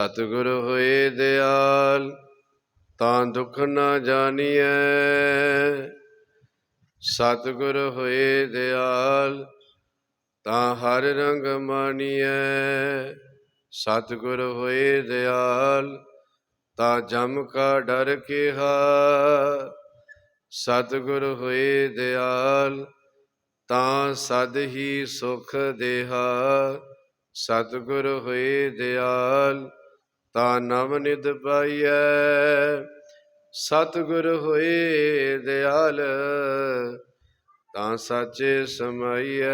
ਸਤਿਗੁਰ ਹੋਏ ਦਿਆਲ, ਤਾਂ ਦੁੱਖ ਨਾ ਜਾਣੀਐ। ਸਤਿਗੁਰ ਹੋਏ ਦਿਆਲ, ਤਾਂ ਹਰ ਰੰਗ ਮਾਣੀਐ। ਸਤਿਗੁਰ ਹੋਏ ਦਿਆਲ, ਤਾਂ ਜਮ ਕਾ ਡਰ ਕਿਹਾ। ਸਤਿਗੁਰ ਹੋਏ ਦਿਆਲ, ਤਾਂ ਸਦ ਹੀ ਸੁਖ ਦੇਹਾ। ਸਤਿਗੁਰ ਹੋਏ ਦਿਆਲ ਤਾਂ ਨਵ ਨਿਧ ਪਾਈਐ। ਸਤਿਗੁਰ ਹੋਏ ਦਿਆਲ, ਤਾਂ ਸਾਚੇ ਸਮਾਈਐ।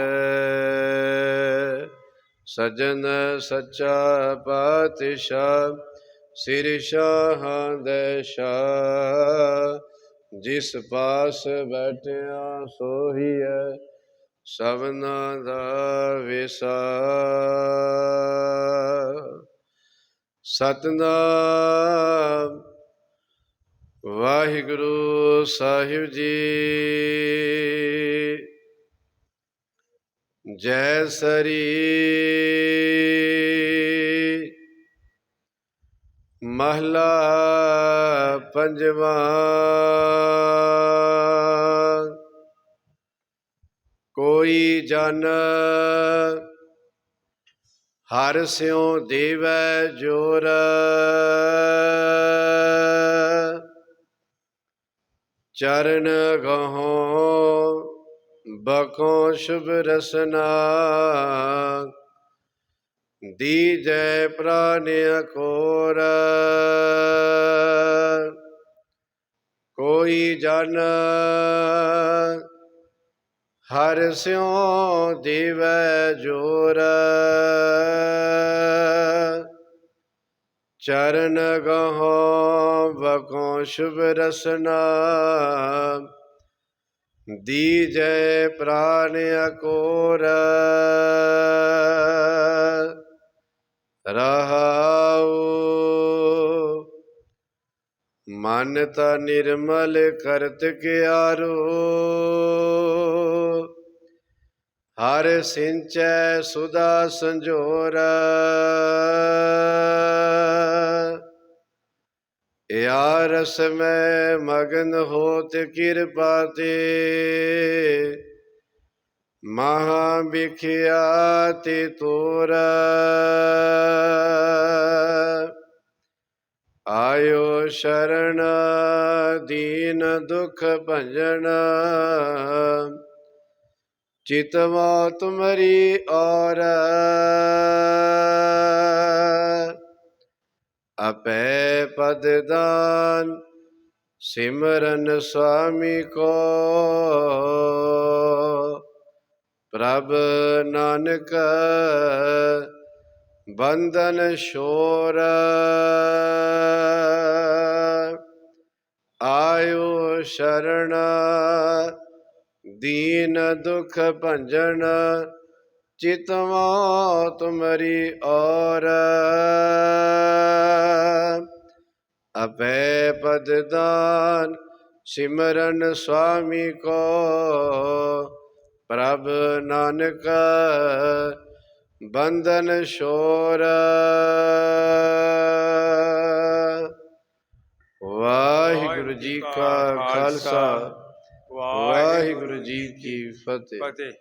ਸਜਣ ਸੱਚਾ ਪਾਤਸ਼ਾਹ, ਸਿਰ ਸ਼ਾਹਾਂ ਦੇ ਸ਼ਾਹ ਜਿਸ ਪਾਸ ਬੈਠਿਆ ਸੋਹੀਐ, ਸਭਨਾ ਦਾ ਵਿਸਾ। ਸਤਨਾਮ। ਵਾਹਿਗੁਰੂ ਸਾਹਿਬ ਜੀ। ਜੈ ਸਰੀ। ਮਹਲਾ ਪੰਜਵਾਂ। ਕੋਈ ਜਨ ਹਰ ਸਿਉ ਦੇਵੈ ਜੋਰ। ਚਰਨ ਗਹੋ ਬਕੋ ਸ਼ੁਭ ਰਸਨਾ। ਦੀਜੈ ਪ੍ਰਾਨ ਅਕੋਰ ਕੋਈ ਜਨ ਹਰ ਸਿਉ ਦੇਵੈ ਜੋਰ। ਚਰਨ ਗਹੋ ਬਕੋ ਸ਼ੁਭ ਰਸਨਾ। ਦੀਜੈ ਪ੍ਰਾਨ ਅਕੋਰ। ਰਹਾਉ ਮਨ ਤਾ ਨਿਰਮਲ ਕਰਤ ਕੇ ਕਿਆਰੋ। ਹਰ ਸਿੰਚੈ ਸੁਦਾ ਸੰਜੋਰ ਯਾ ਰਸ ਮੈਂ ਮਗਨ ਹੋਤ ਕਿਰਪਾ ਤੇ। ਮਹਾ ਵਿਖਿਆ ਤੇ ਤੋਰ। ਆਇਓ ਸ਼ਰਨ ਦੀਨ ਦੁਖ ਭੰਜਨ। ਚਿਤਵਾ ਤੁਮਰੀ ਔਰ ਆਪੈ ਪਦ ਦਾਨ ਸਿਮਰਨ ਸੁਆਮੀ ਕੋ। ਪ੍ਰਭ ਨਾਨਕ ਬੰਧਨ ਸ਼ੋਰ ਆਇਓ ਸ਼ਰਣ ਦੀਨ ਦੁਖ ਭੰਜਨ ਚਿਤਵਾ ਤੁਮਰੀ ਔਰ। ਅਪੈ ਪਦ ਦਾਨ ਸਿਮਰਨ ਸੁਆਮੀ ਕੋ। ਪ੍ਰਭ ਨਾਨਕ ਬੰਧਨ ਸ਼ੋਰ ਵਾਹਿਗੁਰੂ ਜੀ ਕਾ ਖਾਲਸਾ। ਵਾਹਿਗੁਰੂ ਜੀ ਕੀ ਫਤਿਹ। ਫਤਿਹ।